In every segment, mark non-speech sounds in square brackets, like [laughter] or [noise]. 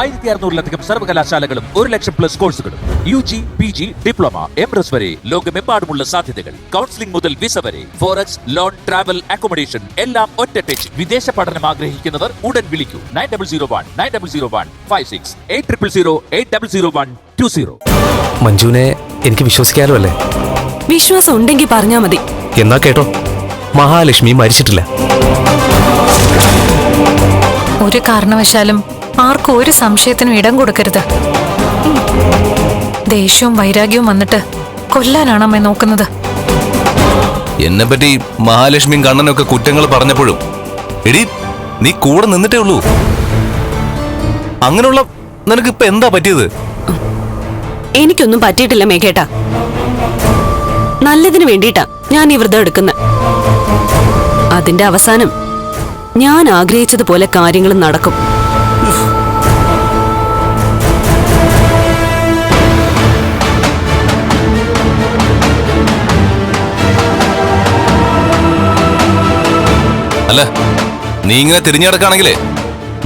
ആയിരത്തി അറുന്നൂറിലധികം സർവകലാശാലകളും ഒരു ലക്ഷം പ്ലസ് കോഴ്സുകളും U G P G diploma M S വരെ ലോകമെമ്പാടുമുള്ള സാധ്യതകൾ. കൗൺസിലിംഗ് മുതൽ വിസ വരെ ഫോറക്സ് ലോൺ ട്രാവൽ അക്കോമഡേഷൻ എല്ലാം ഒറ്റ ടച്ച് വിദേശ പഠനം ആഗ്രഹിക്കുന്നവർ ഉടൻ വിളിക്കൂ. Nine double zero one nine double zero one five six eight triple zero eight double zero one two zero മഞ്ജുവിനെ എനിക്ക് വിശ്വസിക്കാലോ അല്ലേ? വിശ്വാസം ഉണ്ടെങ്കിൽ പറഞ്ഞാ മതി. എന്നാ കേട്ടോ? മഹാലക്ഷ്മി മരിച്ചിട്ടില്ല. ഒരു കാരണവശാലും ആർക്കും ഒരു സംശയത്തിനും ഇടം കൊടുക്കരുത്. ദേഷ്യവും വൈരാഗ്യവും വന്നിട്ട് കൊല്ലാനാണ് അമ്മ നോക്കുന്നത്. എന്നെ പറ്റി മഹാലക്ഷ്മിയും കണ്ണനൊക്കെ കുറ്റങ്ങൾ പറഞ്ഞപ്പോഴും എടി നീ കൂടെ നിന്നിട്ടേ ഉള്ളൂ. അങ്ങനെയുള്ള നിനക്ക് ഇപ്പൊ എന്താ പറ്റിയത്? എനിക്കൊന്നും പറ്റിയിട്ടില്ല മേഘേട്ട. നല്ലതിന് വേണ്ടിയിട്ടാ ഞാൻ ഈ വ്രതം എടുക്കുന്നത് അതിന്റെ അവസാനം ഞാൻ ആഗ്രഹിച്ചതുപോലെ കാര്യങ്ങൾ നടക്കും. അല്ല നീ ഇങ്ങനെ തിരിഞ്ഞു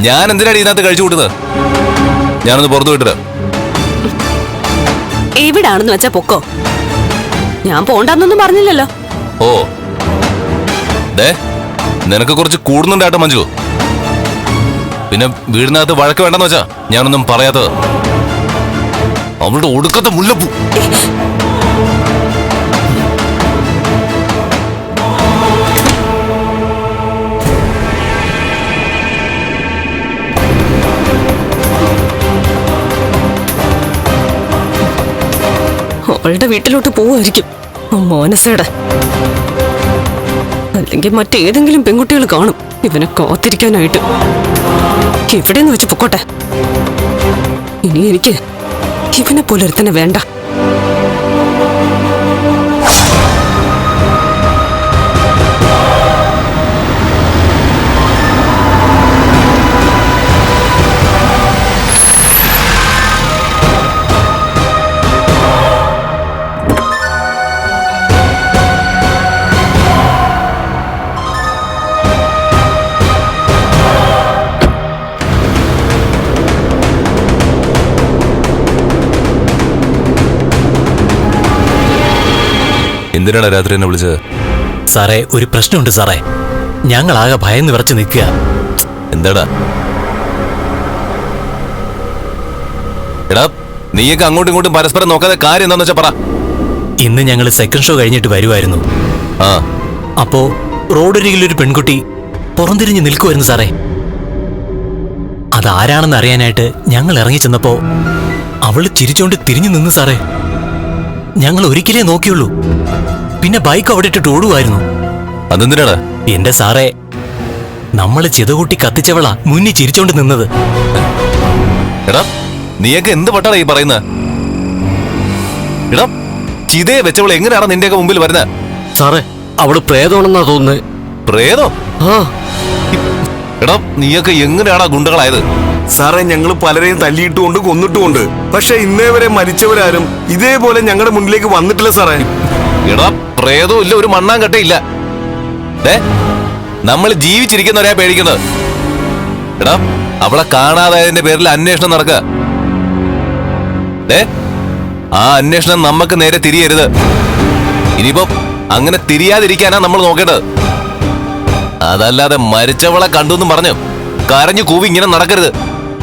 ഞാൻ എന്തിനാണ് ഇതിനകത്ത് കഴിച്ചു കൂട്ടുന്നത്? ഞാനൊന്ന് പുറത്തു വിട്ടത് എവിടാണെന്ന് വെച്ചാ പൊക്കോ. ഞാൻ പോണ്ടെന്നൊന്നും പറഞ്ഞില്ലല്ലോ. ഓ. ദേ നിനക്ക് കുറച്ച് കൂടുന്നുണ്ടാട്ടോ മഞ്ജു? പിന്നെ വീടിനകത്ത് വഴക്ക് വേണ്ടെന്ന് വെച്ചാ ഞാനൊന്നും പറയാത്തത്. അവളുടെ ഒടുക്കത്തെ മുല്ലപ്പൂ. അവളുടെ വീട്ടിലോട്ട് പോവായിരിക്കും മോനസയുടെ അല്ലെങ്കിൽ മറ്റേതെങ്കിലും പെൺകുട്ടികൾ കാണും. ഇവനെ കാത്തിരിക്കാനായിട്ട്. എവിടെയെന്ന് വെച്ച് പൊക്കോട്ടെ. ഇനി എനിക്ക് ഇവനെ പോലെ ഒരുത്തനെ വേണ്ട. എന്തിനാണ് രാത്രി എന്നെ വിളിച്ചത്? സാറേ ഒരു പ്രശ്നമുണ്ട് സാറേ. ഞങ്ങളാകെ ഭയന്ന് വിറച്ച് നിൽക്കുക. എന്താടാ? എടാ നീയൊക്കെ അങ്ങോട്ടും ഇങ്ങോട്ടും പരസ്പരം നോക്കാതെ കാര്യം എന്താന്ന് വെച്ചാ പറ. ഇന്ന് ഞങ്ങൾ സെക്കൻഡ് ഷോ കഴിഞ്ഞിട്ട് വരുമായിരുന്നു ആ. അപ്പോ റോഡരികിലൊരു പെൺകുട്ടി പുറംതിരിഞ്ഞ് നിൽക്കുമായിരുന്നു സാറേ. അതാരാണെന്ന് അറിയാനായിട്ട് ഞങ്ങൾ ഇറങ്ങി ചെന്നപ്പോ അവൾ ചിരിച്ചോണ്ട് തിരിഞ്ഞു നിന്ന് സാറേ. ഞങ്ങൾ ഒരിക്കലേ നോക്കിയുള്ളൂ. പിന്നെ ബൈക്ക് അവിടെ ഇട്ടിട്ട് ഓടുമായിരുന്നു അതെന്തിനാടാ എന്റെ സാറേ നമ്മൾ ചിതകൂട്ടി കത്തിച്ചവള മുന്നി ചിരിച്ചോണ്ട് നിന്നത്. എടാ നീയൊക്കെ എന്ത് പട്ടാടാ ഈ പറയുന്നത് എടാ ചിതയെ വെച്ചവൾ എങ്ങനെയാണ് നിന്റെയൊക്കെ മുമ്പിൽ വരുന്നത് സാറേ അവൾ പ്രേതമാണെന്നാ തോന്നുന്നത് പ്രേതോ? ആ. എടാ നീയൊക്കെ എങ്ങനെയാടാ ഗുണ്ടകളായത്? സാറേ ഞങ്ങൾ പലരെയും തല്ലിയിട്ടുമുണ്ട് കൊന്നിട്ടുമുണ്ട്. പക്ഷെ ഇന്നേ വരെ മരിച്ചവരാരും ഇതേപോലെ ഞങ്ങളുടെ മുന്നിലേക്ക് വന്നിട്ടില്ല സാറേ. എടാ പ്രേതവും ഇല്ല ഒരു മണ്ണാങ്കട്ടയില്ല ഏ നമ്മൾ ജീവിച്ചിരിക്കുന്നവരെയാ പേടിക്കുന്നത്. എടാ അവളെ കാണാതായതിന്റെ പേരിൽ അന്വേഷണം നടക്കുക ആ അന്വേഷണം നമുക്ക് നേരെ തിരിയരുത്. ഇനിയിപ്പോ അങ്ങനെ തിരിയാതിരിക്കാനാ നമ്മൾ നോക്കേണ്ടത്. അതല്ലാതെ മരിച്ചവളെ കണ്ടു എന്നും പറഞ്ഞു കരഞ്ഞു കൂവി ഇങ്ങനെ നടക്കരുത്.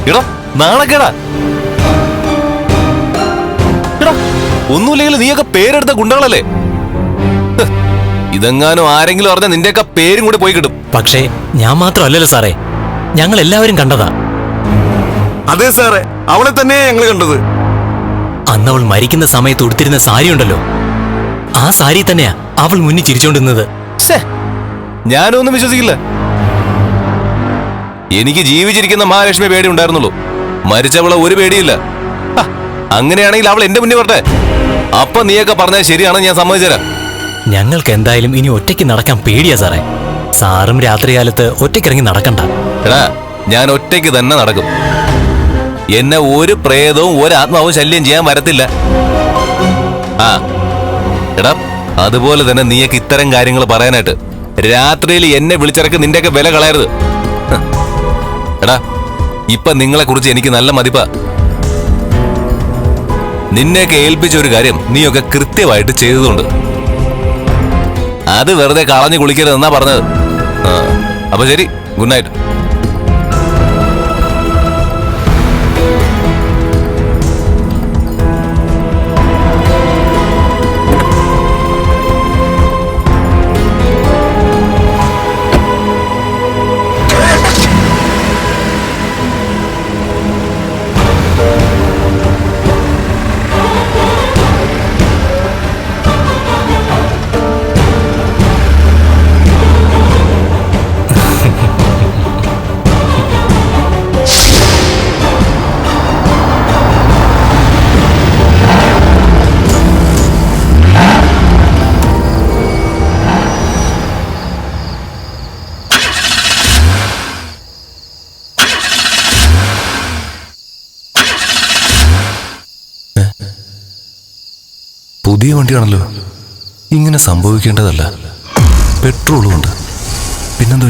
എടാ നാണക്കേടാ. കേടാ ഒന്നുമില്ലെങ്കിൽ നീയൊക്കെ പേരെടുത്ത ഗുണ്ടകളല്ലേ? ഇതെങ്ങാനും ആരെങ്കിലും അറിഞ്ഞ നിന്റെയൊക്കെ പേരും കൂടി പോയി കിട്ടും. പക്ഷേ ഞാൻ മാത്രമല്ലല്ലോ സാറേ. ഞങ്ങൾ എല്ലാവരും കണ്ടതാ. അതെ സാറേ അവളെ തന്നെ ഞങ്ങൾ കണ്ടത്. അന്ന് അവൾ മരിക്കുന്ന സമയത്ത് ഉടുത്തിരുന്ന സാരി ഉണ്ടല്ലോ. ആ സാരി തന്നെയാ അവൾ മുന്നിൽ ചിരിച്ചോണ്ടിരുന്നത്. ഞാനൊന്നും വിശ്വസിക്കില്ല. എനിക്ക് ജീവിച്ചിരിക്കുന്ന മഹാലക്ഷ്മി പേടി ഉണ്ടായിരുന്നുള്ളൂ. മരിച്ചവളെ ഒരു പേടിയില്ല. അങ്ങനെയാണെങ്കിൽ അവൾ എന്റെ മുന്നിൽ വരട്ടെ. അപ്പൊ നീയൊക്കെ പറഞ്ഞാൽ ശരിയാണെന്ന് ഞാൻ സമ്മതിച്ചുതരാം. ഞങ്ങൾക്ക് എന്തായാലും ഇനി ഒറ്റയ്ക്ക് നടക്കാൻ പേടിയാ സാറേ. സാറും രാത്രികാലത്ത് ഒറ്റയ്ക്കിറങ്ങി നടക്കണ്ട. എടാ ഞാൻ ഒറ്റയ്ക്ക് തന്നെ നടക്കും. എന്നെ ഒരു പ്രേതവും ഒരു ആത്മാവും ശല്യം ചെയ്യാൻ വരത്തില്ല. ആ എടാ അതുപോലെ തന്നെ നീയൊക്കെ ഇത്തരം കാര്യങ്ങൾ പറയാനായിട്ട്. രാത്രിയിൽ എന്നെ വിളിച്ചിറക്കി നിന്റെയൊക്കെ വില കളയരുത്. എടാ ഇപ്പൊ നിങ്ങളെ കുറിച്ച് എനിക്ക് നല്ല മതിപ്പാ. നിന്നെയൊക്കെ ഏൽപ്പിച്ച ഒരു കാര്യം നീയൊക്കെ കൃത്യമായിട്ട് ചെയ്തതുണ്ട്. അത് വെറുതെ കളഞ്ഞു കുളിക്കരുതെന്നാ പറഞ്ഞത്. അപ്പൊ ശരി ഗുഡ് നൈറ്റ്. പുതിയ വണ്ടിയാണല്ലോ. ഇങ്ങനെ സംഭവിക്കേണ്ടതല്ല. പെട്രോളും ഉണ്ട്. പിന്നെന്തു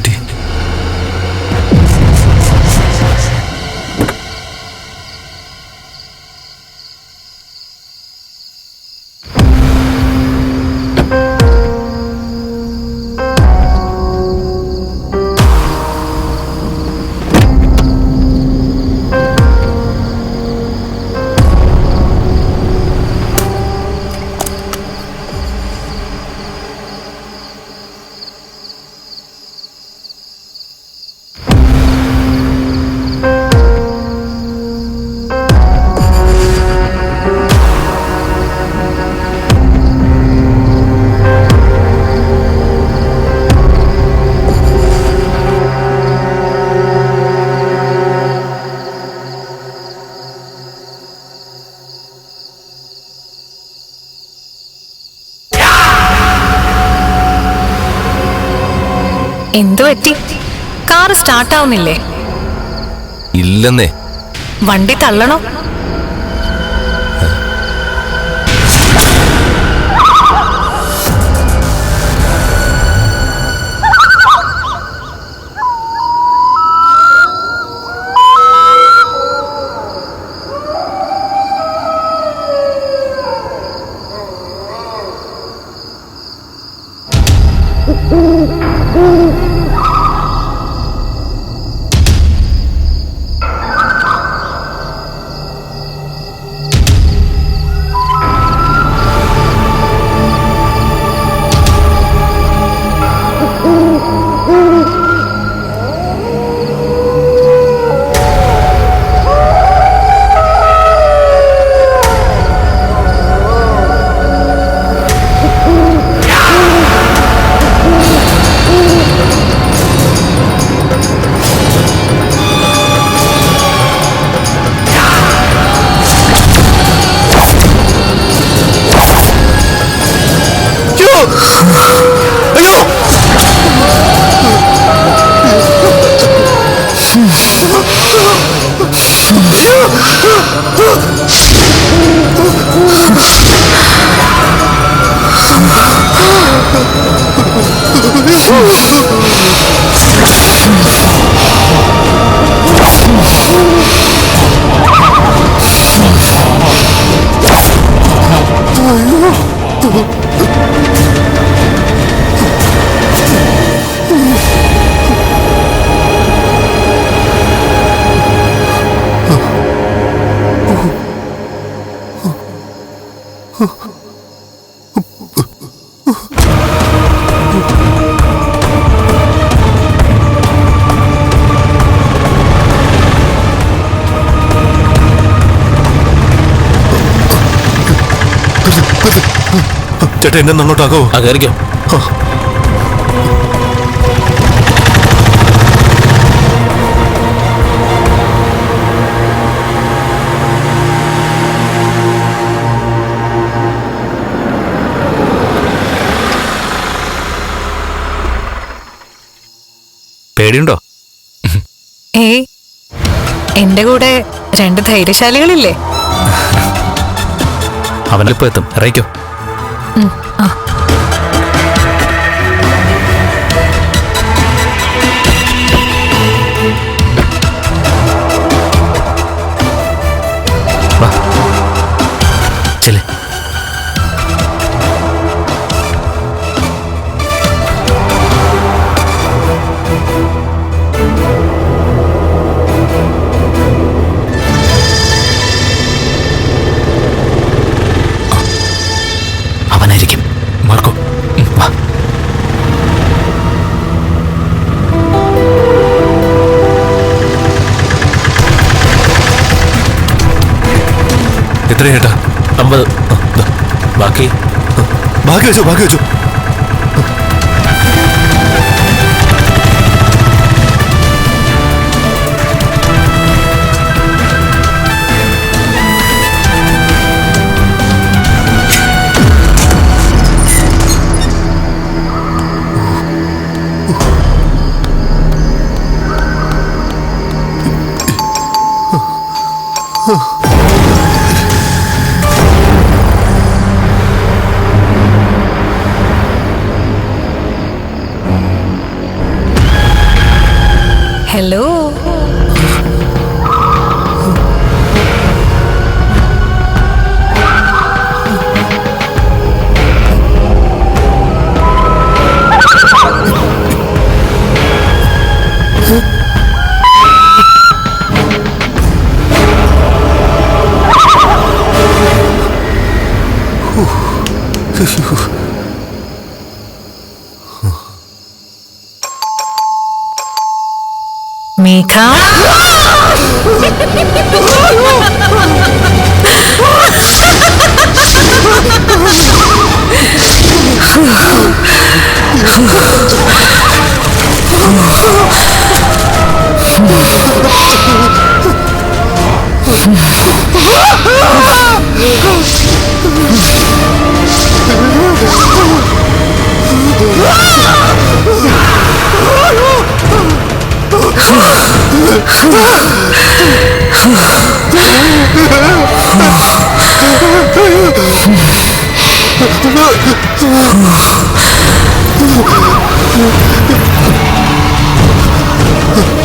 എന്തു പറ്റി? കാറ് സ്റ്റാർട്ടാവുന്നില്ലേ? ഇല്ലെന്നേ. വണ്ടി തള്ളണോ? ചേട്ടാ എന്നെ അങ്ങോട്ടാക്കോ. ആ കയറിക്കോ പേടിയുണ്ടോ? ഏയ് എന്റെ കൂടെ രണ്ട് ധൈര്യശാലികളില്ലേ? അവനിപ്പോ എത്തും. ഇറങ്ങിക്കോ. ബാക്കി വെച്ചോ ബാക്കി വെച്ചോ ഹലോ മേഘ സീമന്തിനി [laughs] ആ,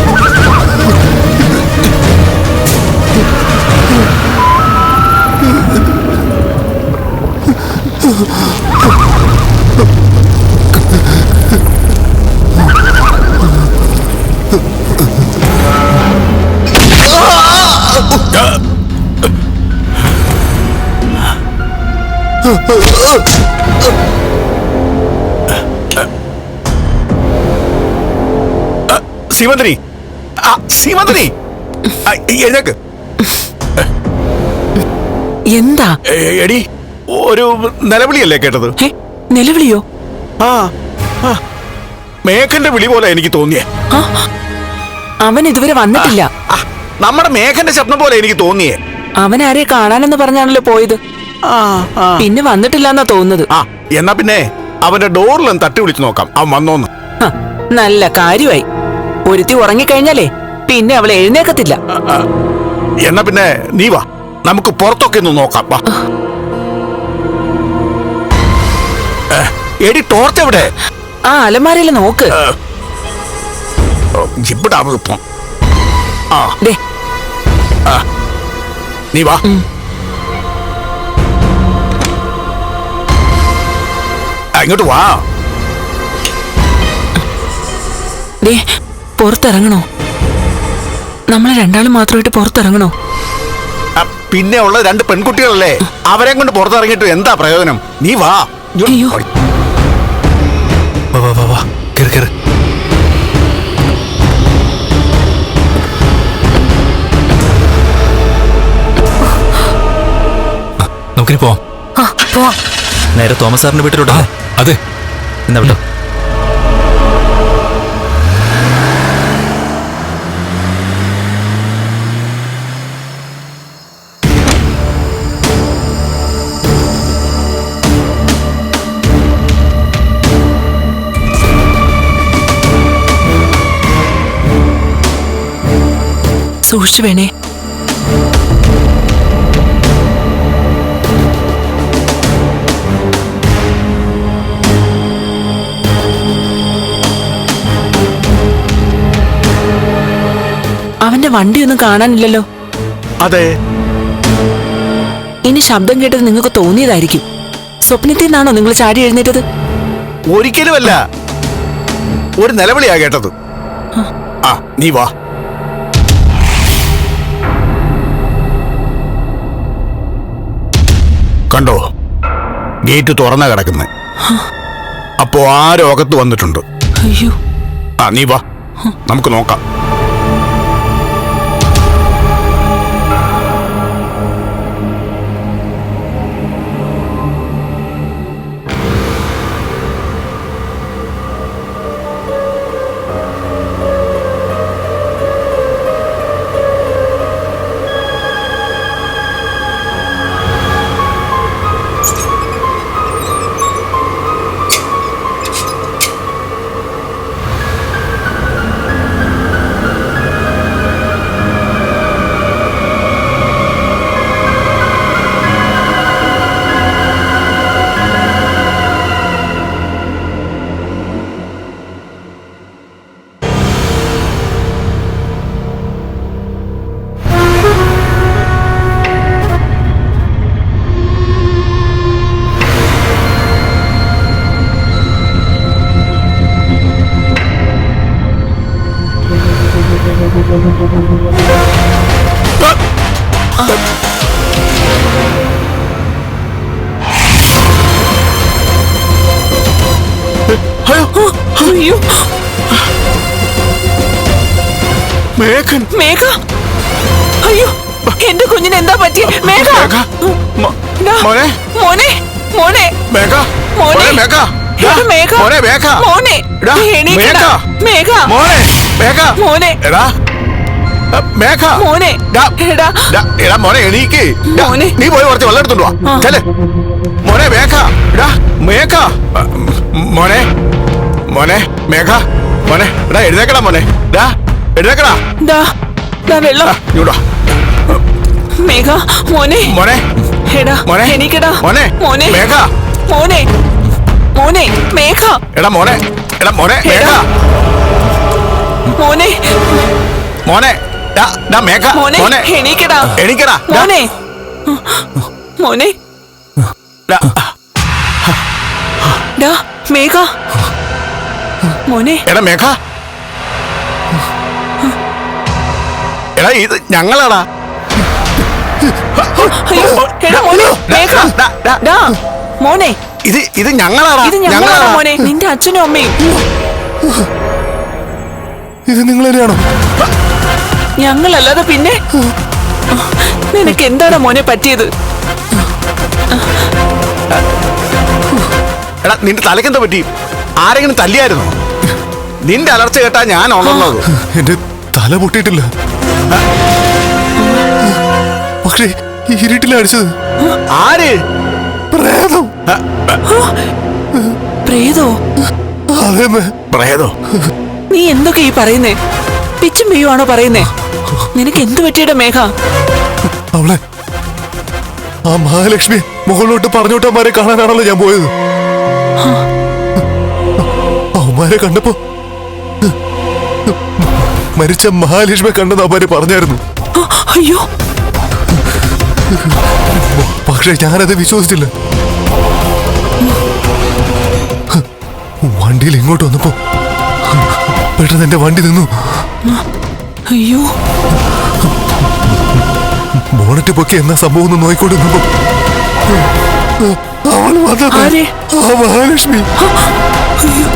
[laughs] സീമന്തിനി. സീമന്ത്രി എഴുന്നേക്ക്. എന്താ? എടി ഒരു നിലവിളിയല്ലേ കേട്ടത്? ഹേ നിലവിളിയോ? ആ ആ. മേഘന്റെ വിളി പോലെ എനിക്ക് തോന്നിയേ. ആ, അവൻ ഇതുവരെ വന്നിട്ടില്ല. ആ, നമ്മുടെ മേഘന്റെ ശബ്ദം പോലെ എനിക്ക് തോന്നിയേ. അവൻ ആരെ കാണാനെന്ന് പറഞ്ഞാണല്ലോ പോയത്. ആ ആ. പിന്നെ വന്നിട്ടില്ല എന്നാ തോന്നുന്നത്. ആ എന്നാ പിന്നെ അവന്റെ ഡോറിലും തട്ടി വിളിച്ചു നോക്കാം. അവൻ വന്നോന്ന്. ഹ, നല്ല കാര്യമായി. ഒരുത്തി ഉറങ്ങിക്കഴിഞ്ഞാലേ പിന്നെ അവൾ എഴുന്നേക്കത്തില്ല. എന്നാ പിന്നെ നീ വാ. നമുക്ക് പുറത്തൊക്കെ ഒന്ന് നോക്കാം. വാ. എടി ടോർച്ച് എവിടെ? ആ അലമാരയിൽ നോക്ക്. ഇപ്പം ആ. നീ വാ. അങ്ങോട്ട് ഇങ്ങോട്ട് വാ. ദേ പുറത്തിറങ്ങണോ? നമ്മളെ രണ്ടാളും മാത്രമായിട്ട് പുറത്തിറങ്ങണോ? പിന്നെ ഉള്ള രണ്ട് പെൺകുട്ടികളല്ലേ? അവരെ കൊണ്ട് പുറത്തിറങ്ങിയിട്ട് എന്താ പ്രയോജനം? നീ വാ. അയ്യോ. നമുക്കിനി പോവാം നേരെ തോമസ് സാറിന്റെ വീട്ടിലോട്ടാ അതെ. എന്നാ വിട്ടോ. സൂക്ഷിച്ചു വേണേ. അവന്റെ വണ്ടിയൊന്നും കാണാനില്ലല്ലോ. അതെ. ഇനി ശബ്ദം കേട്ടത് നിങ്ങൾക്ക് തോന്നിയതായിരിക്കും. സ്വപ്നത്തിൽ നിന്നാണോ നിങ്ങൾ ചാടി എഴുന്നേറ്റത്? ഒരിക്കലുമല്ല. ഒരു നിലവിളിയാ കേട്ടത്. ആ. നീ വാ. കണ്ടോ? ഗേറ്റ് തുറന്ന കിടക്കുന്നത് അപ്പോ ആ അകത്ത് വന്നിട്ടുണ്ട്. അയ്യോ. ആ നീ വാ. നമുക്ക് നോക്കാം. മേഘ? അയ്യോ എന്റെ കുഞ്ഞിന് എന്താ പറ്റിയ? മേഘ? മോനെ? മോനെ മോനെ. മേഘ? മോനെ. മേഘ. മേഘ മോനെ മേഘ. മോനെ മേഘ. മേഘ. മോനെ മേഘ. മോനെ. എടാ. മേഘ. മോനെ. എടാ. എടാ മോനെ എണീക്ക്. മോനെ. നീ പോയി കുറച്ച് വെള്ളം എടുത്തോണ്ട് വാ. ചെൽ മോനെ മേഘ. എടാ മേഘ. മോനെ. മോനെ മേഘ. മോനെ എടാ എഴുതേക്കടാ മോനെ. ഡാ. എഴുന്നേക്കടാ. ദാ ദാ വെള്ളം. ആ, മേഘ മോനെ. മോനെ. എടാ മോനെ. എണീക്കടാ. മോനെ. മോനെ. മേഘ. മോനെ. മോനെ മേഘ. എടാ മോനെ. എടാ മോനെ മേഘ. മോനെ. മോനെ. ഡാ, ഡാ മേഘ. മോനെ മോനെ. എണീക്കടാ. എണീക്കടാ. ഡാ, മോനെ. മോനെ. ഡാ. ഡാ മേഘ. മോനെ. എടാ മേഘ. എടാ ഇത് ഞങ്ങളാടാ. അയ്യോ എടാ മോനെ. ഡാ. ഡാ മോനെ. ഇത് ഇത് ഞങ്ങളാടാ ഇത് ഞങ്ങളാണ് മോനെ. നിന്റെ അച്ഛനും അമ്മയും. ഇത് നിങ്ങൾ തന്നെയാണോ ഞങ്ങളല്ലാതെ പിന്നെ നിനക്ക് എന്താണ് മോനെ പറ്റിയത്? എടാ നിന്റെ തലക്കെന്താ പറ്റി? ആരെങ്കിലും തല്ലിയായിരുന്നോ? നിന്റെ അലർച്ച കേട്ടാ ഞാൻ ഉണർന്നത്. എന്റെ തല പൊട്ടിയിട്ടില്ല. പക്ഷേ ഈ ഇരുട്ടിലടിച്ചത് ആര്? പ്രേതം. പ്രേതോ? അതേ. പ്രേതോ? നീ എന്തൊക്കെ ഈ പറയുന്നേ? പിച്ചും പെയ്യുവാണോ പറയുന്നേ? നിനക്ക് എന്തു പറ്റിയുടെ മേഘ? അവളെ ആ മഹാലക്ഷ്മി മുകളിലോട്ട് പറഞ്ഞോട്ടന്മാരെ കാണാനാണല്ലോ ഞാൻ പോയത്. അവന്മാരെ കണ്ടപ്പോ മരിച്ച മഹാലക്ഷ്മി കണ്ടെന്ന് അവർ പറഞ്ഞായിരുന്നു. അയ്യോ. പക്ഷെ ഞാനത് വിശ്വസിച്ചില്ല. വണ്ടിയിൽ ഇങ്ങോട്ട് വന്നപ്പോ പെട്ടെന്ന് എന്റെ വണ്ടി നിന്നു. അയ്യോ. ബോണറ്റ് പൊക്കി എന്നാ സംഭവം ഒന്ന് നോയിക്കൊണ്ടിരുന്നപ്പോ അവൾ? ആ മഹാലക്ഷ്മി. അയ്യോ.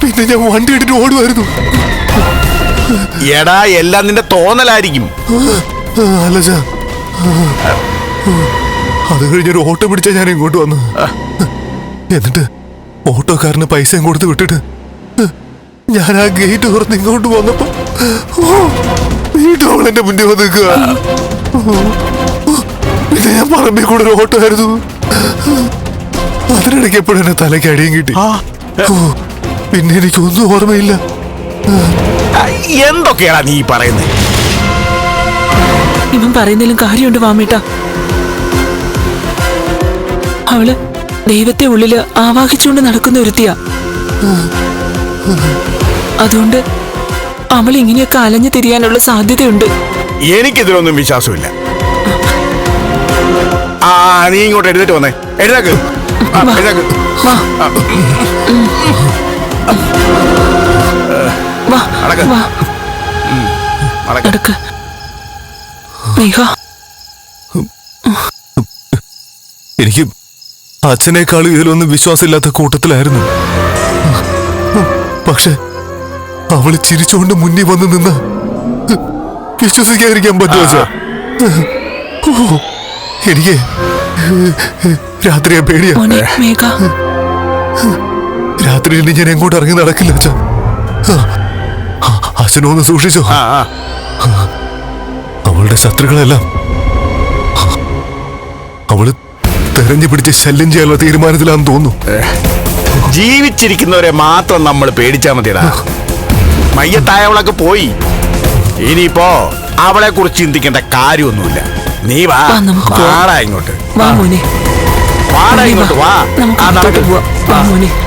പിന്നെ ഞാൻ വണ്ടി ഇട്ടിട്ട് ഓടുമായിരുന്നു എടാ എല്ലാം നിന്റെ തോന്നലായിരിക്കും. അല്ല അത് കഴിഞ്ഞൊരു ഓട്ടോ പിടിച്ചാ ഞാൻ ഇങ്ങോട്ട് വന്നു എന്നിട്ട് ഓട്ടോക്കാരന് പൈസയും കൊടുത്ത് വിട്ടിട്ട് ഞാൻ ആ ഗേറ്റ് തുറന്ന് ഇങ്ങോട്ട് വന്നപ്പോ അവൾ എന്റെ മുന്നിൽ വന്ന് നിൽക്കുക. പിന്നെ ഞാൻ പറമ്പിൽ കൂടെ ഒരു ഓട്ടോ ആയിരുന്നു അതിനിടയ്ക്ക് എപ്പോഴും എന്നെ തലയ്ക്ക് അടിയും കിട്ടി. പിന്നെ എനിക്കൊന്നും ഓർമ്മയില്ല. എന്തൊക്കെയാണ് നീ പറയുന്നത് ഇവൻ പറയുന്നതിലും കാര്യമുണ്ട് വാമേട്ട. അവൾ ദൈവത്തെ ഉള്ളിൽ ആവാഹിച്ചുകൊണ്ട് നടക്കുന്ന ഒരുത്തിയാ. അതുകൊണ്ട് അവൾ ഇങ്ങനെയൊക്കെ അലഞ്ഞു തിരിയാനുള്ള സാധ്യതയുണ്ട്. എനിക്കിതിലൊന്നും വിശ്വാസമില്ല. ആ നീ ഇങ്ങോട്ട് എഴുന്നേറ്റ് വന്നേ. എഴുതാക്ക് ആ, നടക്ക്. എനിക്ക് അച്ഛനേക്കാളും ഇതിലൊന്നും വിശ്വാസമില്ലാത്ത കൂട്ടത്തിലായിരുന്നു. പക്ഷെ അവൾ ചിരിച്ചുകൊണ്ട് മുന്നിൽ വന്ന് നിന്ന് വിശ്വസിക്കാതിരിക്കാൻ പറ്റുമോ? ഓ, എനിക്ക് രാത്രിയെ പേടിയാ. രാത്രിയിൽ മേഘ രാത്രി ഇനി ഞാൻ എങ്ങോട്ട് ഇറങ്ങി നടക്കില്ല അച്ഛാ. അച്ഛനൊന്ന് സൂക്ഷിച്ചോ. അവളുടെ ശത്രുക്കളെല്ലാം അവൾ തെരഞ്ഞു പിടിച്ച് ശല്യം ചെയ്യാനുള്ള തീരുമാനത്തിലാണെന്ന് തോന്നുന്നു. ജീവിച്ചിരിക്കുന്നവരെ മാത്രം നമ്മൾ പേടിച്ചാ മതിടാ മയ്യത്തായവളൊക്കെ പോയി. ഇനിയിപ്പോ അവളെ കുറിച്ച് ചിന്തിക്കേണ്ട കാര്യമൊന്നുമില്ല. നീ വാടാ ഇങ്ങോട്ട്. വാ മോനെ. വാടാ ഇങ്ങോട്ട് വാ. നമുക്ക്. പോവാം. വാ മോനെ.